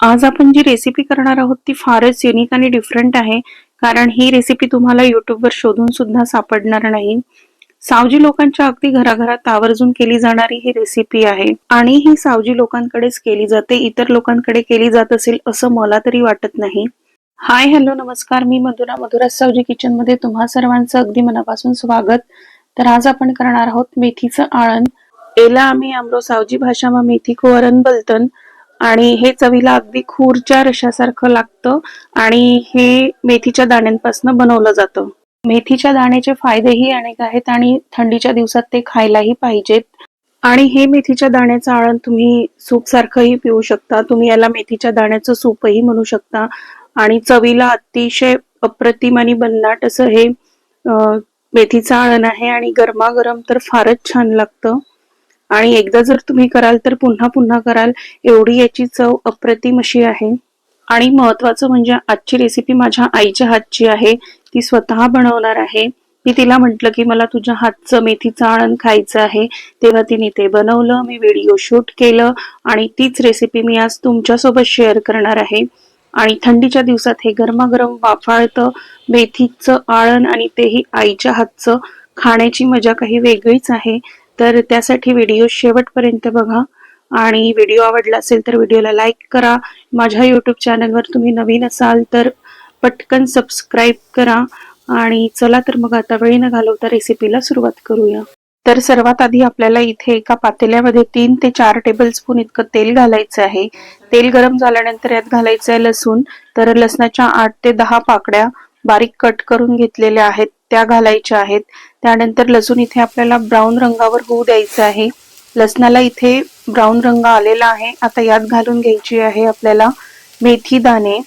आज आपण जी रेसिपी करणार आहोत ती फारच युनिक आणि डिफरंट आहे. कारण ही रेसिपी तुम्हाला युट्यूबवर शोधून सुद्धा सापडणार नाही. सावजी लोकांच्या अगदी घराघरात आवर्जून केली जाणारी ही रेसिपी आहे. आणि ही सावजी लोकांकडेच केली जाते इतर लोकांकडे केली जात असेल असं मला तरी वाटत नाही. हाय हॅलो नमस्कार. मी मधुरा मधुरा सावजी किचनमध्ये तुम्हा सर्वांचं अगदी मनापासून स्वागत. तर आज आपण करणार आहोत मेथीचं आळण. एला आम्ही आमरो सावजी भाषामा मेथी को वरण बोलतन. आणि हे चवीला अगदी खूरच्या रशासारखं लागतं आणि हे मेथीच्या दाण्यांपासून बनवलं जातं. मेथीच्या दाण्याचे फायदेही अनेक आहेत आणि थंडीच्या दिवसात ते खायलाही पाहिजेत. आणि हे मेथीच्या दाण्याचं आळण तुम्ही सूप सारखंही पिऊ शकता. तुम्ही याला मेथीच्या दाण्याचं सूपही म्हणू शकता. आणि चवीला अतिशय अप्रतिम आणि बन्नाट असं हे मेथीचं आळण आहे आणि गरमागरम तर फारच छान लागतं. आणि एकदा जर तुम्ही कराल तर पुन्हा पुन्हा कराल एवढी याची चव अप्रतिम अशी आहे. आणि महत्वाचं म्हणजे आजची रेसिपी माझ्या आईच्या हातची आहे. ती स्वतः बनवणार आहे. मी तिला म्हटलं की मला तुझ्या हातचं मेथीचं आळण खायचं आहे. तेव्हा तिने ते बनवलं मी व्हिडिओ शूट केलं आणि तीच रेसिपी मी आज तुमच्यासोबत शेअर करणार आहे. आणि थंडीच्या दिवसात हे गरमागरम वाफाळतं मेथीचं आळण आणि तेही आईच्या हातचं खाण्याची मजा काही वेगळीच आहे. तर त्यासाठी व्हिडिओ शेवटपर्यंत बघा. आणि व्हिडिओ आवडला असेल तर व्हिडिओला लाईक करा. माझ्या यूट्यूब चॅनलवर तुम्ही नवीन असाल तर पटकन सबस्क्राईब करा. आणि चला तर मग आता वेळ न घालवता रेसिपीला सुरुवात करूया. तर सर्वात आधी आपल्याला इथे एका पातेल्यामध्ये तीन ते चार टेबल स्पून इतकं तेल घालायचं आहे. तेल गरम झाल्यानंतर यात घालायचं आहे लसूण. तर लसणाच्या आठ ते दहा पाकड्या बारीक कट करून घेतलेल्या आहेत त्या घालायच्या आहेत. त्यानंतर लसूण इथे आपल्याला ब्राऊन रंगावर होऊ द्यायचं आहे. लसणाला इथे ब्राऊन रंग आलेला आहे. आता यात घालून घ्यायची आहे आपल्याला मेथी दाणे.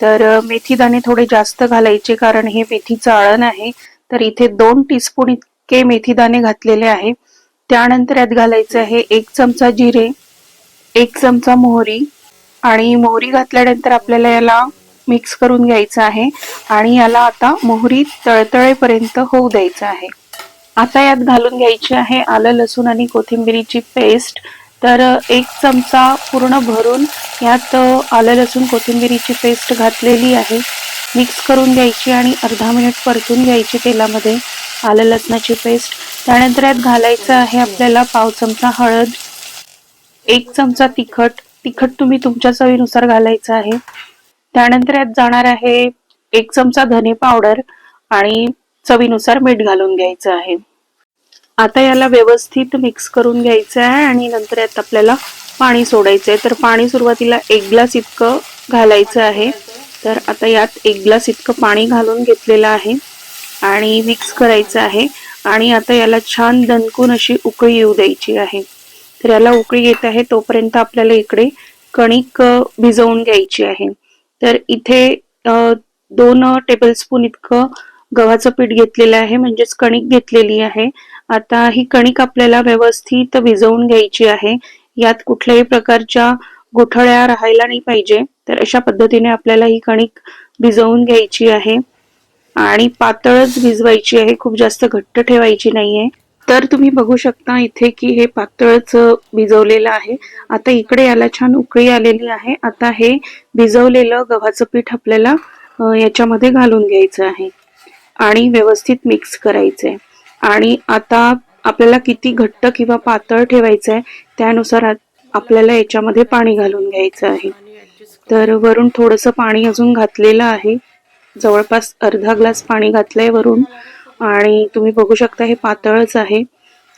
तर मेथी दाणे थोडे जास्त घालायचे कारण हे मेथीचं आळण आहे. तर इथे दोन टीस्पून इतके मेथी दाणे घातलेले आहे. त्यानंतर यात घालायचं आहे एक चमचा जिरे एक चमचा मोहरी आणि मोहरी घातल्यानंतर आपल्याला याला मिक्स करून घ्यायचं आहे आणि याला आता मोहरी तळतळेपर्यंत होऊ द्यायचं आहे. आता यात घालून घ्यायची आहे आलं लसूण आणि कोथिंबिरीची पेस्ट. तर एक चमचा पूर्ण भरून यात आलं लसूण कोथिंबिरीची पेस्ट घातलेली आहे. मिक्स करून घ्यायची आणि अर्धा मिनिट परतून घ्यायची तेलामध्ये आलं लसणाची पेस्ट. त्यानंतर यात घालायचं आहे आपल्याला पाव चमचा हळद एक चमचा तिखट. तिखट तुम्ही तुमच्या चवीनुसार घालायचं आहे. त्यानंतर यात जाणार आहे एक चमचा धने पावडर आणि चवीनुसार मीठ घालून घ्यायचं आहे. आता याला व्यवस्थित मिक्स करून घ्यायचं आहे आणि नंतर यात आपल्याला पाणी सोडायचं आहे तर पाणी सुरुवातीला एक ग्लास इतकं घालायचं आहे. तर आता यात एक ग्लास इतकं पाणी घालून घेतलेलं आहे आणि मिक्स करायचं आहे. आणि आता याला छान दणकून अशी उकळी येऊ द्यायची आहे. तर याला उकळी येत आहे तोपर्यंत आपल्याला इकडे कणिक भिजवून घ्यायची आहे. तर इथे दोन दोन टेबलस्पून इतकं गव्हाचं पीठ घेतलेलं आहे म्हणजेच कणिक घेतलेली आहे. आता ही कणिक आपल्याला व्यवस्थित भिजवून घ्यायची आहे. यात कुठल्याही प्रकारच्या गोठळ्या राहायला नाही पाहिजे. तर अशा पद्धतीने आपल्याला ही कणिक भिजवून घ्यायची आहे. आणि पातळच भिजवायची आहे खूप जास्त घट्ट ठेवायची नाहीये. तर तुम्ही बघू शकता इथे की हे पातळच भिजवलेलं आहे. आता इकडे याला छान उकळी आलेली आहे. आता हे भिजवलेलं गव्हाचं पीठ आपल्याला याच्यामध्ये घालून घ्यायचं आहे आणि व्यवस्थित मिक्स करायचं आहे आणि आता आपल्याला किती घट्ट किंवा पातळ ठेवायचं आहे त्यानुसार आपल्याला याच्यामध्ये पाणी घालून घ्यायचं आहे. तर वरून थोडंसं पाणी अजून घातलेलं आहे. जवळपास अर्धा ग्लास पाणी घातलंय वरून. आणि तुम्ही बघू शकता हे पातळच आहे.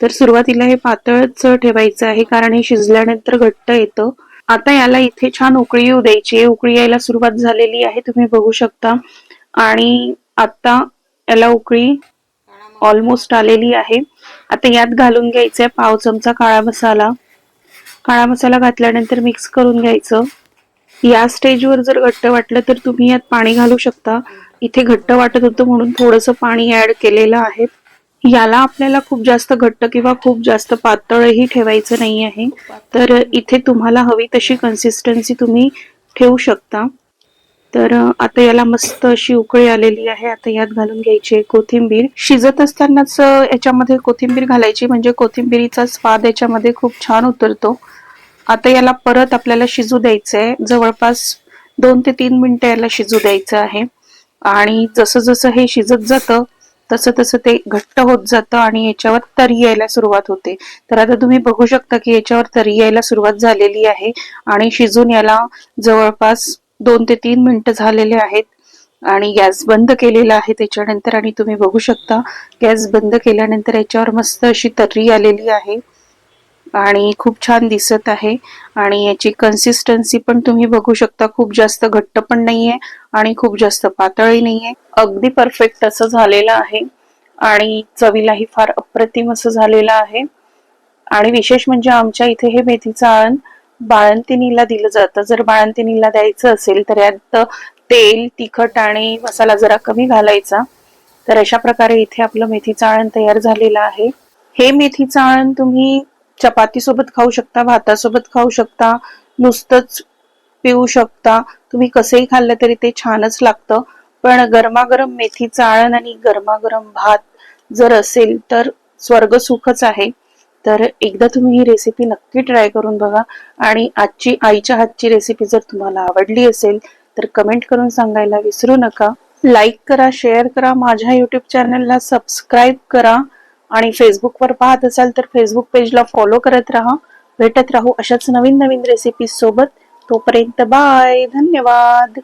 तर सुरुवातीला हे पातळच ठेवायचं आहे कारण हे शिजल्यानंतर घट्ट येतं. आता याला इथे छान उकळी येऊ द्यायची आहे. उकळी यायला सुरुवात झालेली आहे तुम्ही बघू शकता. आणि आता याला उकळी ऑलमोस्ट आलेली आहे. आता यात घालून घ्यायचंय पाव चमचा काळा मसाला. काळा मसाला घातल्यानंतर मिक्स करून घ्यायचं. या स्टेजवर जर घट्ट वाटलं तर तुम्ही यात पाणी घालू शकता. इथे घट्ट वाटत होतं म्हणून थोडंसं पाणी ऍड केलेलं आहे. याला आपल्याला खूप जास्त घट्ट किंवा खूप जास्त पातळही ठेवायचं नाही आहे. तर इथे तुम्हाला हवी तशी कन्सिस्टन्सी तुम्ही ठेवू शकता. तर आता याला मस्त अशी उकळी आलेली आहे. आता यात घालून घ्यायची आहे कोथिंबीर. शिजत असतानाच याच्यामध्ये कोथिंबीर घालायची. म्हणजे कोथिंबीरीचा स्वाद याच्यामध्ये खूप छान उतरतो. आता याला परत आपल्याला शिजू द्यायचं आहे जवळपास दोन ते तीन मिनिटं याला शिजू द्यायचं आहे. आणि जसं जसं हे शिजत जातं तसं तसं ते घट्ट होत जातं आणि याच्यावर तरी यायला सुरुवात होते. तर आता तुम्ही बघू शकता की याच्यावर तरी यायला सुरुवात झालेली आहे आणि शिजून याला जवळपास दोन ते तीन मिनिटं झालेले आहेत आणि गॅस बंद केलेला आहे त्याच्यानंतर आणि तुम्ही बघू शकता गॅस बंद केल्यानंतर याच्यावर मस्त अशी तर्री आलेली आहे. आणि खूप छान दिसत आहे. आणि याची कन्सिस्टन्सी पण तुम्ही बघू शकता. खूप जास्त घट्ट पण नाहीये आणि खूप जास्त पातळी नाहीये. अगदी परफेक्ट असं झालेलं आहे. आणि चवीलाही फार अप्रतिम असं झालेलं आहे. आणि विशेष म्हणजे आमच्या इथे हे मेथीचं आळण बाळंतिणीला दिलं जातं. जर बाळंतिणीला द्यायचं असेल तर यात तेल तिखट आणि मसाला जरा कमी घालायचा. तर अशा प्रकारे इथे आपलं मेथीचं आळण तयार झालेलं आहे. हे मेथीचं आळण तुम्ही चपाती सोबत खाऊ शकता भातासोबत खाऊ शकता नुसतंच पिऊ शकता. तुम्ही कसंही खाल्लं तरी ते छानच लागतं. पण गरमागरम मेथीचं आळण आणि गरमागरम भात जर असेल तर स्वर्ग सुखच आहे. तर एकदा तुम्ही ही रेसिपी नक्की ट्राय करून बघा. आणि आजची आईच्या हातची रेसिपी जर तुम्हाला आवडली असेल तर कमेंट करून सांगायला विसरू नका. लाईक करा शेअर करा माझ्या युट्यूब चॅनलला सबस्क्राईब करा. आणि फेसबुकवर पाहत असाल तर फेसबुक पेजला फॉलो करत राहा. भेटत राहू अशाच नवीन नवीन रेसिपीज सोबत. तोपर्यंत बाय धन्यवाद.